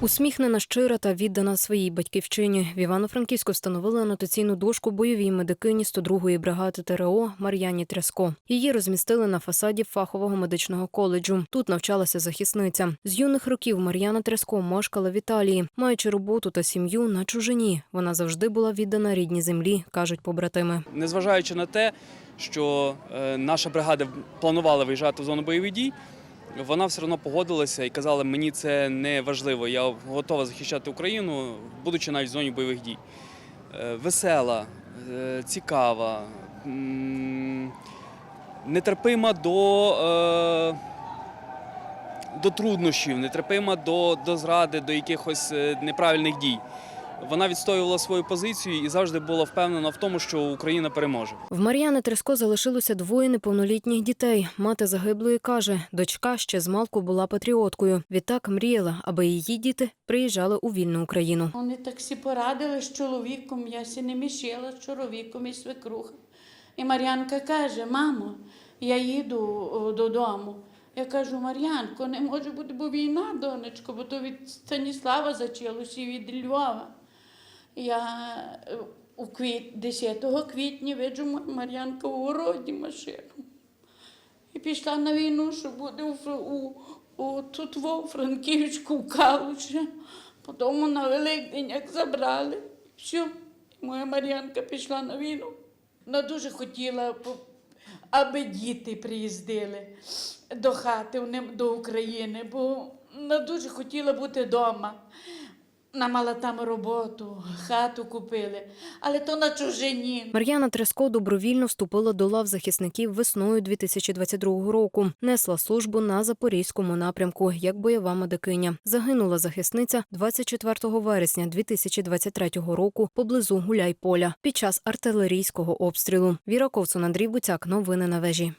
Усміхнена, щира та віддана своїй батьківщині. В Івано-Франківську встановили анотаційну дошку бойовій медикині 102-ї бригади ТРО Мар'яні Тряско. Її розмістили на фасаді фахового медичного коледжу. Тут навчалася захисниця. З юних років Мар'яна Тряско мешкала в Італії, маючи роботу та сім'ю на чужині. Вона завжди була віддана рідній землі, кажуть побратими. Незважаючи на те, що е, наша бригада планувала виїжджати в зону бойових дій, вона все одно погодилася і казала, мені це не важливо, я готова захищати Україну, будучи навіть в зоні бойових дій. Е, Весела, е, цікава, нетерпима до, е, до труднощів, нетерпима до, до зради, до якихось неправильних дій. Вона відстоювала свою позицію і завжди була впевнена в тому, що Україна переможе. В Мар'яни Треско залишилося двоє неповнолітніх дітей. Мати загиблої каже, дочка ще з малку була патріоткою. Відтак мріяла, аби її діти приїжджали у вільну Україну. Вони так всі порадили з чоловіком, я сі не мішила з чоловіком і свекруха. І Мар'янка каже: мамо, я їду додому. Я кажу, Мар'янко, не може бути, бо війна, донечко, бо то від Станіслава зачалося і від Львова. Я е, у квіт, 10 квітня виджу Мар'янка у городі машину. І пішла на війну, що буде у, у, у тут во, Франківську, у Калуші. Потім на Великдень як забрали. Все. Моя Мар'янка пішла на війну. Вона дуже хотіла, аби діти приїздили до хати, до України, бо вона дуже хотіла бути вдома. Вона мала там роботу, хату купили, але то на чужині. Мар'яна Треско добровільно вступила до лав захисників весною 2022 року. Несла службу на запорізькому напрямку як бойова медикиня. Загинула захисниця 24 вересня 2023 року поблизу Гуляйполя під час артилерійського обстрілу. Віра Ковцун, Андрій Буцяк. Новини на вежі.